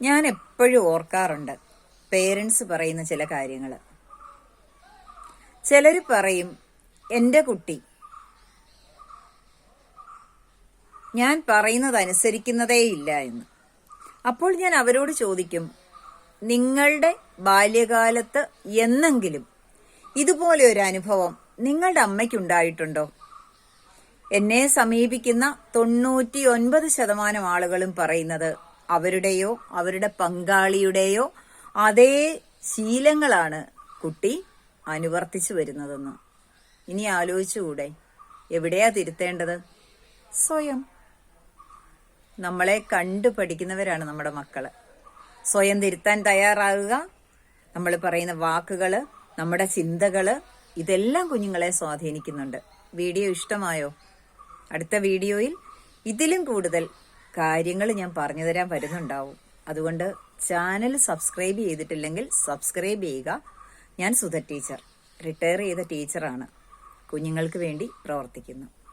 ഞാൻ എപ്പോഴും ഓർക്കാറുണ്ട് പേരൻസ് പറയുന്ന ചില കാര്യങ്ങൾ. ചിലർ പറയും എന്റെ കുട്ടി ഞാൻ പറയുന്നത് അനുസരിക്കുന്നതേ ഇല്ല എന്ന്. അപ്പോൾ ഞാൻ അവരോട് ചോദിക്കും നിങ്ങളുടെ ബാല്യകാലത്ത് എന്നെങ്കിലും ഇതുപോലെ ഒരു അനുഭവം നിങ്ങളുടെ അമ്മയ്ക്കുണ്ടായിട്ടുണ്ടോ? എന്നെ സമീപിക്കുന്ന തൊണ്ണൂറ്റി ഒൻപത് ശതമാനം ആളുകളും പറയുന്നത് അവരുടെയോ അവരുടെ പങ്കാളിയുടെയോ അതേ ശീലങ്ങളാണ് കുട്ടി അനുവർത്തിച്ചു വരുന്നതെന്ന്. ഇനി ആലോചിച്ചുകൂടെ എവിടെയാ തിരുത്തേണ്ടത്? സ്വയം. നമ്മളെ കണ്ടു പഠിക്കുന്നവരാണ് നമ്മുടെ മക്കൾ. സ്വയം തിരുത്താൻ തയ്യാറാകുക നമ്മൾ പറയുന്ന വാക്കുകൾ നമ്മുടെ ചിന്തകൾ ഇതെല്ലാം കുഞ്ഞുങ്ങളെ സ്വാധീനിക്കുന്നുണ്ട്. വീഡിയോ ഇഷ്ടമായോ? അടുത്ത വീഡിയോയിൽ ഇതിലും കൂടുതൽ കാര്യങ്ങൾ ഞാൻ പറഞ്ഞു തരാൻ വരുന്നുണ്ടാവും. അതുകൊണ്ട് ചാനൽ സബ്സ്ക്രൈബ് ചെയ്തിട്ടില്ലെങ്കിൽ സബ്സ്ക്രൈബ് ചെയ്യുക. ഞാൻ സുധ ടീച്ചർ. റിട്ടയർ ചെയ്ത ടീച്ചറാണ്. കുഞ്ഞുങ്ങൾക്ക് വേണ്ടി പ്രവർത്തിക്കുന്നു.